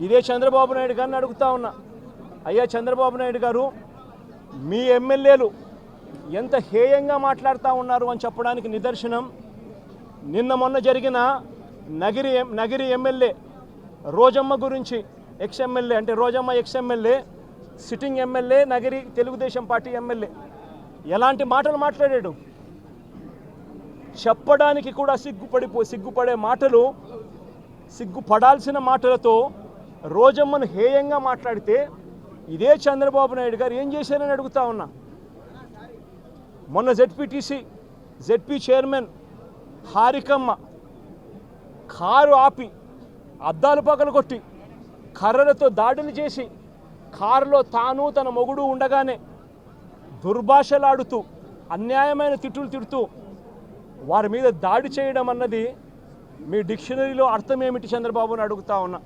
ఇదే చంద్రబాబు నాయుడు గారిని అడుగుతా ఉన్నా. అయ్యా చంద్రబాబు నాయుడు గారు మీ ఎమ్మెల్యేలు ఎంత హేయంగా మాట్లాడుతూ ఉన్నారు అని చెప్పడానికి నిదర్శనం. నిన్న మొన్న జరిగిన నగిరి ఎం- నగిరి ఎమ్మెల్యే రోజమ్మ గురించి ఎక్స్ ఎమ్మెల్యే అంటే Rojamma ex MLA sitting MLA Nagiri Telugu Desam party MLA. ఎలాంటి మాటలు మాట్లాడాడు? చెప్పడానికి కూడా సిగ్గుపడిపో సిగ్గుపడే మాటలు సిగ్గుపడాల్సిన మాటలతో రోజమ్మను హేయంగా మాట్లాడితే ఇదే చంద్రబాబు నాయుడు గారు ఏం చేశారని అడుగుతా ఉన్నా. మొన్న ZPTC ZP chairman Harikamma car ఆపి అద్దాలు పగలు కొట్టి కర్రలతో దాడులు చేసి కారులో తాను తన మొగుడు ఉండగానే దుర్భాషలాడుతూ అన్యాయమైన తిట్టులు తిడుతూ వారి మీద దాడి చేయడం అన్నది మీ డిక్షనరీలో అర్థం ఏమిటి చంద్రబాబుని అడుగుతా ఉన్నా.